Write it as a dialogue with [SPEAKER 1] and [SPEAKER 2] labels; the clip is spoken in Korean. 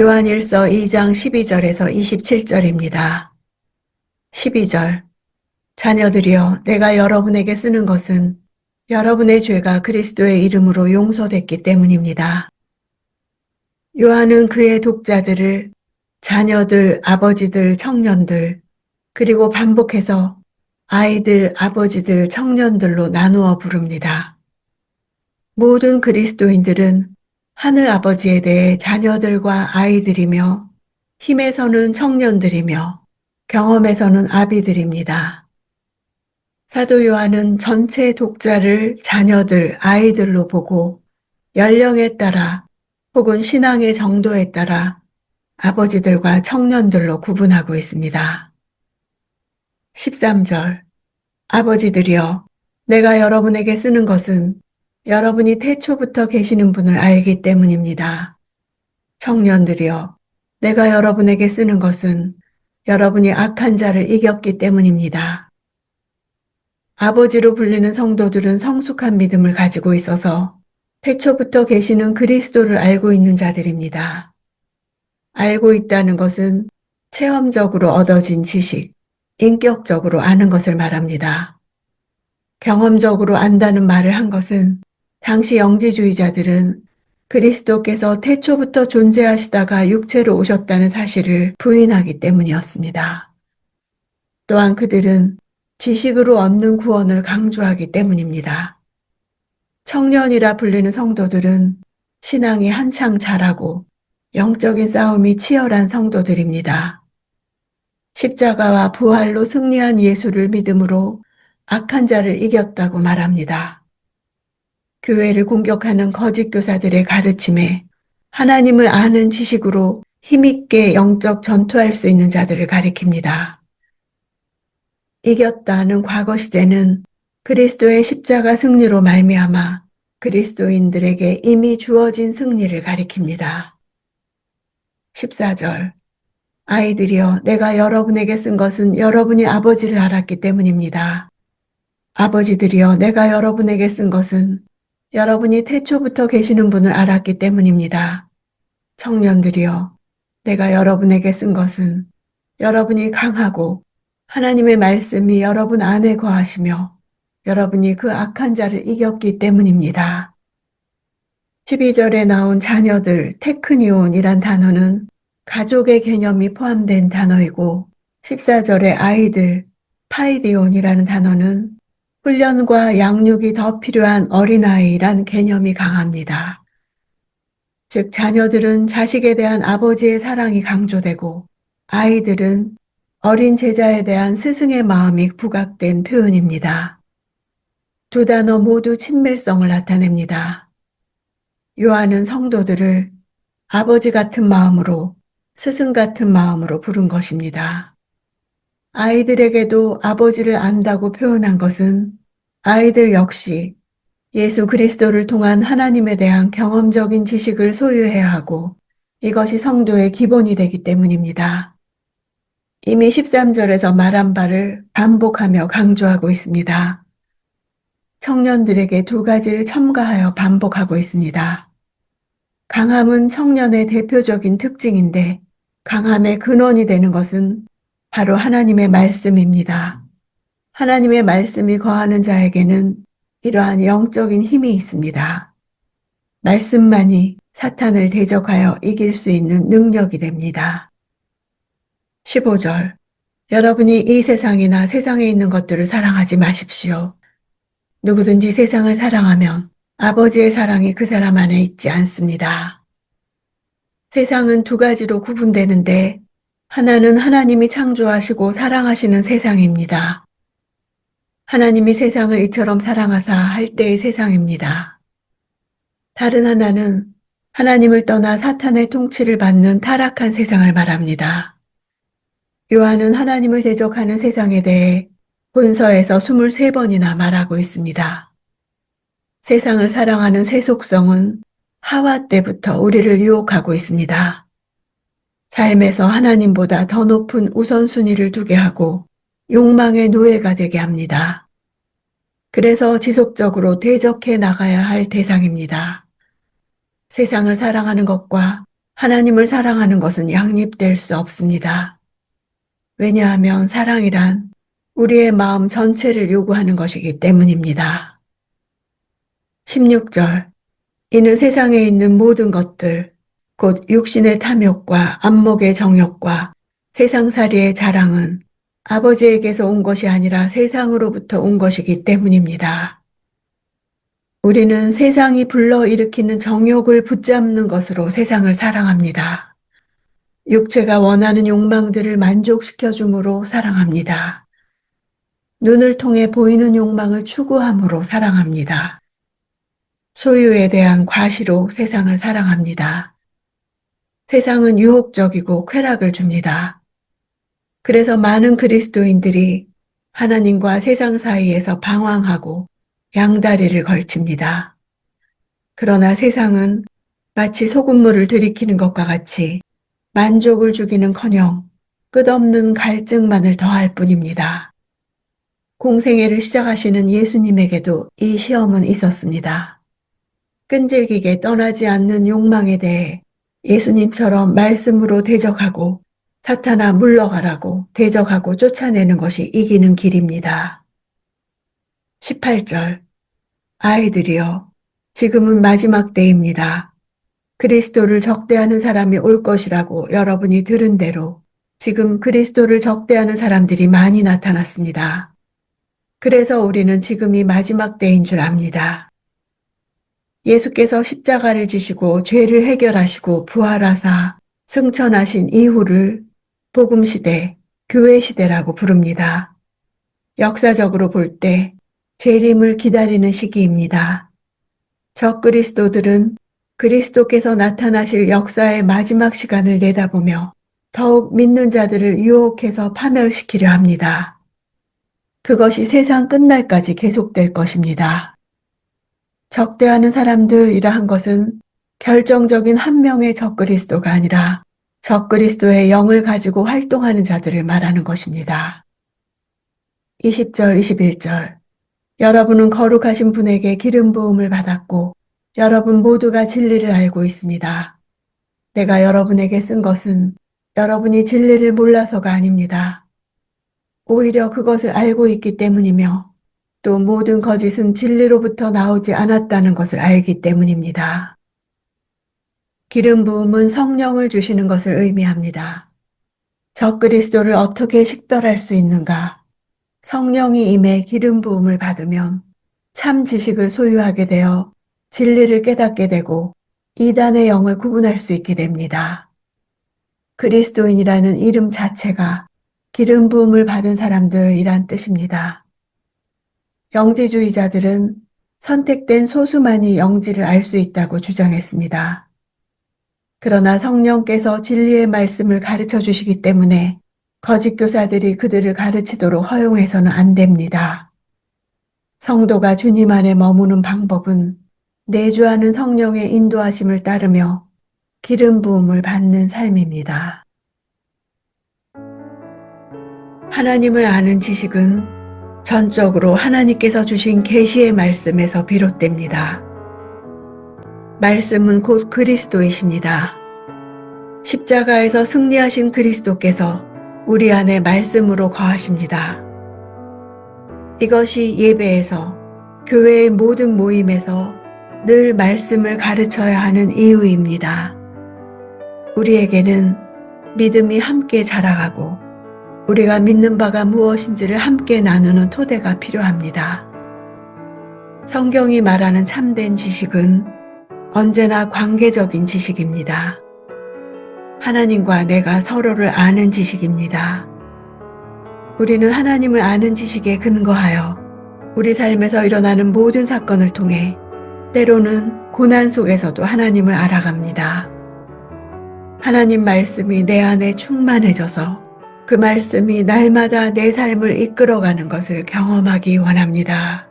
[SPEAKER 1] 요한일서 2장 12절에서 27절입니다. 12절 자녀들이여 내가 여러분에게 쓰는 것은 여러분의 죄가 그리스도의 이름으로 용서됐기 때문입니다. 요한은 그의 독자들을 자녀들, 아버지들, 청년들, 그리고 반복해서 아이들, 아버지들, 청년들로 나누어 부릅니다. 모든 그리스도인들은 하늘 아버지에 대해 자녀들과 아이들이며 힘에서는 청년들이며 경험에서는 아비들입니다. 사도 요한은 전체 독자를 자녀들, 아이들로 보고 연령에 따라 혹은 신앙의 정도에 따라 아버지들과 청년들로 구분하고 있습니다. 13절 아버지들이여 내가 여러분에게 쓰는 것은 여러분이 태초부터 계시는 분을 알기 때문입니다. 청년들이여 내가 여러분에게 쓰는 것은 여러분이 악한 자를 이겼기 때문입니다. 아버지로 불리는 성도들은 성숙한 믿음을 가지고 있어서 태초부터 계시는 그리스도를 알고 있는 자들입니다. 알고 있다는 것은 체험적으로 얻어진 지식, 인격적으로 아는 것을 말합니다. 경험적으로 안다는 말을 한 것은 당시 영지주의자들은 그리스도께서 태초부터 존재하시다가 육체로 오셨다는 사실을 부인하기 때문이었습니다. 또한 그들은 지식으로 얻는 구원을 강조하기 때문입니다. 청년이라 불리는 성도들은 신앙이 한창 자라고 영적인 싸움이 치열한 성도들입니다. 십자가와 부활로 승리한 예수를 믿음으로 악한 자를 이겼다고 말합니다. 교회를 공격하는 거짓 교사들의 가르침에 하나님을 아는 지식으로 힘있게 영적 전투할 수 있는 자들을 가리킵니다. 이겼다는 과거 시제는 그리스도의 십자가 승리로 말미암아 그리스도인들에게 이미 주어진 승리를 가리킵니다. 14절 아이들이여 내가 여러분에게 쓴 것은 여러분이 아버지를 알았기 때문입니다. 아버지들이여 내가 여러분에게 쓴 것은 여러분이 태초부터 계시는 분을 알았기 때문입니다. 청년들이여 내가 여러분에게 쓴 것은 여러분이 강하고 하나님의 말씀이 여러분 안에 거하시며 여러분이 그 악한 자를 이겼기 때문입니다. 12절에 나온 자녀들 테크니온이란 단어는 가족의 개념이 포함된 단어이고 14절의 아이들 파이디온이라는 단어는 훈련과 양육이 더 필요한 어린아이란 개념이 강합니다. 즉 자녀들은 자식에 대한 아버지의 사랑이 강조되고 아이들은 어린 제자에 대한 스승의 마음이 부각된 표현입니다. 두 단어 모두 친밀성을 나타냅니다. 요한은 성도들을 아버지 같은 마음으로 스승 같은 마음으로 부른 것입니다. 아이들에게도 아버지를 안다고 표현한 것은 아이들 역시 예수 그리스도를 통한 하나님에 대한 경험적인 지식을 소유해야 하고 이것이 성도의 기본이 되기 때문입니다. 이미 13절에서 말한 바를 반복하며 강조하고 있습니다. 청년들에게 두 가지를 첨가하여 반복하고 있습니다. 강함은 청년의 대표적인 특징인데 강함의 근원이 되는 것은 바로 하나님의 말씀입니다. 하나님의 말씀이 거하는 자에게는 이러한 영적인 힘이 있습니다. 말씀만이 사탄을 대적하여 이길 수 있는 능력이 됩니다. 15절. 여러분이 이 세상이나 세상에 있는 것들을 사랑하지 마십시오. 누구든지 세상을 사랑하면 아버지의 사랑이 그 사람 안에 있지 않습니다. 세상은 두 가지로 구분되는데 하나는 하나님이 창조하시고 사랑하시는 세상입니다. 하나님이 세상을 이처럼 사랑하사 할 때의 세상입니다. 다른 하나는 하나님을 떠나 사탄의 통치를 받는 타락한 세상을 말합니다. 요한은 하나님을 대적하는 세상에 대해 본서에서 23번이나 말하고 있습니다. 세상을 사랑하는 세속성은 하와 때부터 우리를 유혹하고 있습니다. 삶에서 하나님보다 더 높은 우선순위를 두게 하고 욕망의 노예가 되게 합니다. 그래서 지속적으로 대적해 나가야 할 대상입니다. 세상을 사랑하는 것과 하나님을 사랑하는 것은 양립될 수 없습니다. 왜냐하면 사랑이란 우리의 마음 전체를 요구하는 것이기 때문입니다. 16절. 이는 세상에 있는 모든 것들, 곧 육신의 탐욕과 안목의 정욕과 세상살이의 자랑은 아버지에게서 온 것이 아니라 세상으로부터 온 것이기 때문입니다. 우리는 세상이 불러일으키는 정욕을 붙잡는 것으로 세상을 사랑합니다. 육체가 원하는 욕망들을 만족시켜 줌으로 사랑합니다. 눈을 통해 보이는 욕망을 추구함으로 사랑합니다. 소유에 대한 과시로 세상을 사랑합니다. 세상은 유혹적이고 쾌락을 줍니다. 그래서 많은 그리스도인들이 하나님과 세상 사이에서 방황하고 양다리를 걸칩니다. 그러나 세상은 마치 소금물을 들이키는 것과 같이 만족을 주기는 커녕 끝없는 갈증만을 더할 뿐입니다. 공생애를 시작하시는 예수님에게도 이 시험은 있었습니다. 끈질기게 떠나지 않는 욕망에 대해 예수님처럼 말씀으로 대적하고 사탄아 물러가라고 대적하고 쫓아내는 것이 이기는 길입니다. 18절 아이들이여 지금은 마지막 때입니다. 그리스도를 적대하는 사람이 올 것이라고 여러분이 들은 대로 지금 그리스도를 적대하는 사람들이 많이 나타났습니다. 그래서 우리는 지금이 마지막 때인 줄 압니다. 예수께서 십자가를 지시고 죄를 해결하시고 부활하사 승천하신 이후를 복음 시대, 교회 시대라고 부릅니다. 역사적으로 볼 때 재림을 기다리는 시기입니다. 적 그리스도들은 그리스도께서 나타나실 역사의 마지막 시간을 내다보며 더욱 믿는 자들을 유혹해서 파멸시키려 합니다. 그것이 세상 끝날까지 계속될 것입니다. 적대하는 사람들이라 한 것은 결정적인 한 명의 적그리스도가 아니라 적그리스도의 영을 가지고 활동하는 자들을 말하는 것입니다. 20절, 21절. 여러분은 거룩하신 분에게 기름 부음을 받았고 여러분 모두가 진리를 알고 있습니다. 내가 여러분에게 쓴 것은 여러분이 진리를 몰라서가 아닙니다. 오히려 그것을 알고 있기 때문이며 또 모든 거짓은 진리로부터 나오지 않았다는 것을 알기 때문입니다. 기름 부음은 성령을 주시는 것을 의미합니다. 적그리스도를 어떻게 식별할 수 있는가? 성령이 임해 기름 부음을 받으면 참 지식을 소유하게 되어 진리를 깨닫게 되고 이단의 영을 구분할 수 있게 됩니다. 그리스도인이라는 이름 자체가 기름 부음을 받은 사람들이란 뜻입니다. 영지주의자들은 선택된 소수만이 영지를 알 수 있다고 주장했습니다. 그러나 성령께서 진리의 말씀을 가르쳐 주시기 때문에 거짓 교사들이 그들을 가르치도록 허용해서는 안 됩니다. 성도가 주님 안에 머무는 방법은 내주하는 성령의 인도하심을 따르며 기름 부음을 받는 삶입니다. 하나님을 아는 지식은 전적으로 하나님께서 주신 계시의 말씀에서 비롯됩니다. 말씀은 곧 그리스도이십니다. 십자가에서 승리하신 그리스도께서 우리 안에 말씀으로 거하십니다. 이것이 예배에서 교회의 모든 모임에서 늘 말씀을 가르쳐야 하는 이유입니다. 우리에게는 믿음이 함께 자라가고 우리가 믿는 바가 무엇인지를 함께 나누는 토대가 필요합니다. 성경이 말하는 참된 지식은 언제나 관계적인 지식입니다. 하나님과 내가 서로를 아는 지식입니다. 우리는 하나님을 아는 지식에 근거하여 우리 삶에서 일어나는 모든 사건을 통해 때로는 고난 속에서도 하나님을 알아갑니다. 하나님 말씀이 내 안에 충만해져서 그 말씀이 날마다 내 삶을 이끌어가는 것을 경험하기 원합니다.